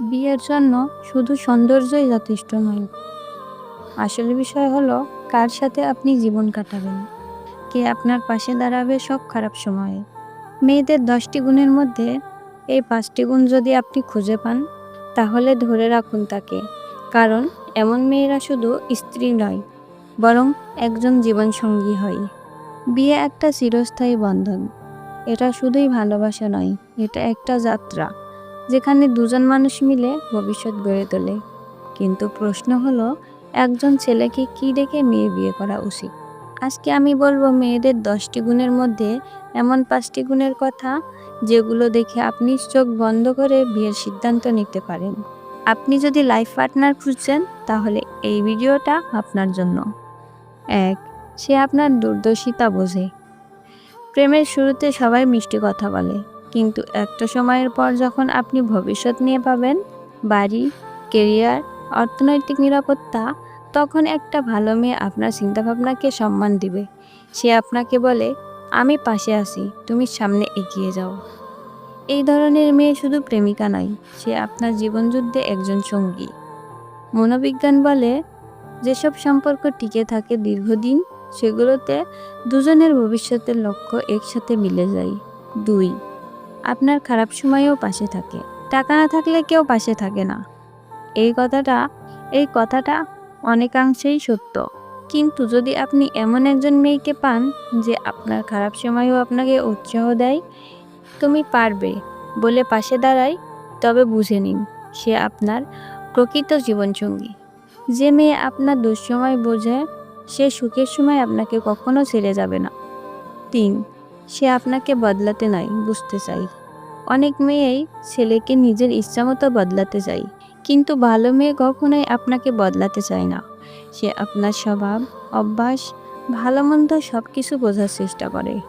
বিয়ের জন্য শুধু সৌন্দর্যই যথেষ্ট নয়। আসল বিষয় হলো, কার সাথে আপনি জীবন কাটাবেন? কে আপনার পাশে দাঁড়াবে সব খারাপ সময়ে? মেয়েদের দশটি গুণের মধ্যে এই পাঁচটি গুণ যদি আপনি খুঁজে পান, তাহলে ধরে রাখুন তাকে। কারণ, এমন মেয়েরা শুধু স্ত্রী নয়, বরং একজন জীবনসঙ্গী হয়। বিয়ে একটা চিরস্থায়ী বন্ধন। এটা শুধুই ভালোবাসা নয়, এটা একটা যাত্রা। যেখানে দুজন মানুষ মিলে ভবিষ্যৎ গড়ে তোলে। কিন্তু প্রশ্ন হলো, একজন ছেলেকে কি ডেকে মেয়ে বিয়ে করা উচিত? আজকে আমি বলব, মেয়েদের দশটি গুণের মধ্যে এমন পাঁচটি গুণের কথা যেগুলো দেখে আপনি চোখ বন্ধ করে বিয়ের সিদ্ধান্ত নিতে পারেন। আপনি যদি লাইফ পার্টনার খুঁজছেন, তাহলে এই ভিডিওটা আপনার জন্য। এক, সে আপনার দুর্দশিতা বোঝে। প্রেমের শুরুতে সবাই মিষ্টি কথা বলে। কিন্তু একটা সময়ের পর যখন আপনি ভবিষ্যৎ নিয়ে পাবেন বাড়ি কেরিয়ার অর্থনৈতিক নিরাপত্তা, তখন একটা ভালো মেয়ে আপনার চিন্তাভাবনাকে সম্মান দিবে। সে আপনাকে বলে, আমি পাশে আছি, তুমি সামনে এগিয়ে যাও। এই ধরনের মেয়ে শুধু প্রেমিকা নয়, সে আপনার জীবনযুদ্ধে একজন সঙ্গী। মনোবিজ্ঞান বলে, যেসব সম্পর্ক টিকে থাকে দীর্ঘদিন, সেগুলোতে দুজনের ভবিষ্যতের লক্ষ্য একসাথে মিলে যায়। দুই আপনার খারাপ সময়েও পাশে থাকে। টাকা না থাকলে কেউ পাশে থাকে না। এই কথাটা এই কথাটা অনেকাংশেই সত্য। কিন্তু যদি আপনি এমন একজন মেয়েকে পান যে আপনার খারাপ সময়েও আপনাকে উৎসাহ দেয়, তুমি পারবে বলে পাশে দাঁড়ায়, তবে বুঝে নিন সে আপনার প্রকৃত জীবনসঙ্গী। যে মেয়ে আপনার দুঃসময় বোঝে, সে সুখের সময় আপনাকে কখনো ছেড়ে যাবে না। তিন সে আপনাকে বদলাতে নয় বুঝতে চাই। অনেক মেয়েই ছেলেকে নিজের ইচ্ছামতো বদলাতে চায় কিন্তু ভালো মেয়ে কখনোই আপনাকে বদলাতে চায় না। সে আপনার স্বভাব, অভ্যাস, ভালো মন্দ সব কিছু বোঝার চেষ্টা করে।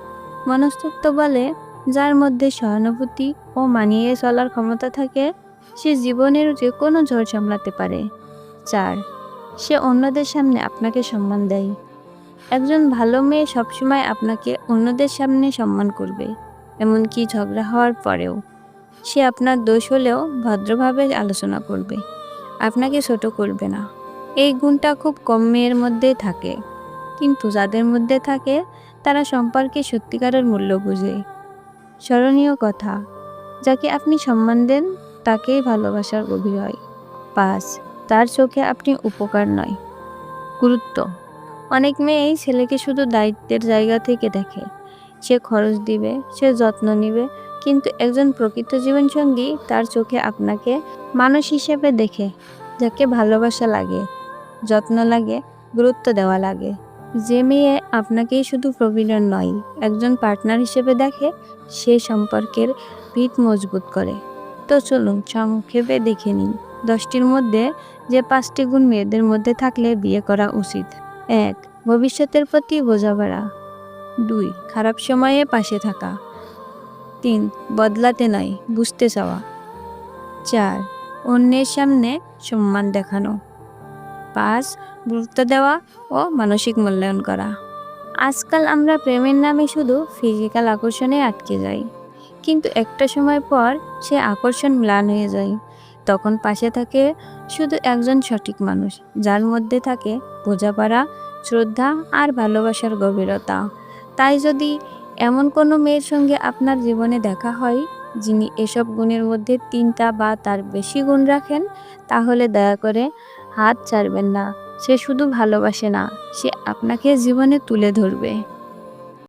মনস্তত্ব বলে, যার মধ্যে সহানুভূতি ও মানিয়ে চলার ক্ষমতা থাকে, সে জীবনের যে কোনো ঝড় সামলাতে পারে। চার, সে অন্যদের সামনে আপনাকে সম্মান দেয়। একজন ভালো মেয়ে সবসময় আপনাকে অন্যদের সামনে সম্মান করবে, এমনকি ঝগড়া হওয়ার পরেও। সে আপনার দোষ হলেও ভদ্রভাবে আলোচনা করবে। আপনাকে ছোট করবে না। এই গুণটা খুব কম মেয়ের মধ্যেই থাকে। কিন্তু যাদের মধ্যে থাকে, তারা সম্পর্কে সত্যিকারের মূল্য বুঝে। স্মরণীয় কথা, যাকে আপনি সম্মান দেন, তাকেই ভালোবাসার হয় পাঁচ, তার চোখে আপনি উপকার নয়। গুরুত্ব। অনেক মেয়েই ছেলেকে শুধু দায়িত্বের জায়গা থেকে দেখে। সে খরচ দিবে, সে যত্ন নিবে, কিন্তু একজন প্রকৃত জীবনসঙ্গী তার চোখে আপনাকে মানুষ হিসেবে দেখে, যাকে ভালোবাসা লাগে, যত্ন লাগে, গুরুত্ব দেওয়া লাগে। যে মেয়ে আপনাকেই শুধু প্রবীণ নয়, একজন পার্টনার হিসেবে দেখে, সে সম্পর্কের ভিত মজবুত করে। তো চলুন, সংক্ষেপে দেখে নিন দশটির মধ্যে যে পাঁচটি গুণ মেয়েদের মধ্যে থাকলে বিয়ে করা উচিত। এক, ভবিষ্যতের প্রতি বোঝাপড়া। দুই, খারাপ সময়ে পাশে থাকা। তিন, বদলাতে নয় বুঝতে চাওয়া। চার, অন্যের সামনে সম্মান দেখানো। পাঁচ, গুরুত্ব দেওয়া ও মানসিক মূল্যায়ন করা। আজকাল আমরা প্রেমের নামে শুধু ফিজিক্যাল আকর্ষণে আটকে যাই। কিন্তু একটা সময় পর সে আকর্ষণ ম্লান হয়ে যায়। তখন পাশে থাকে শুধু একজন সঠিক মানুষ, যার মধ্যে থাকে বোঝাপড়া, শ্রদ্ধা আর ভালোবাসার গভীরতা। তাই যদি এমন কোনো মেয়ের সঙ্গে আপনার জীবনে দেখা হয়, যিনি এসব গুণের মধ্যে তিনটা বা তার বেশি গুণ রাখেন, তাহলে দয়া করে হাত ছাড়বেন না। সে শুধু ভালোবাসে না, সে আপনাকে জীবনে তুলে ধরবে।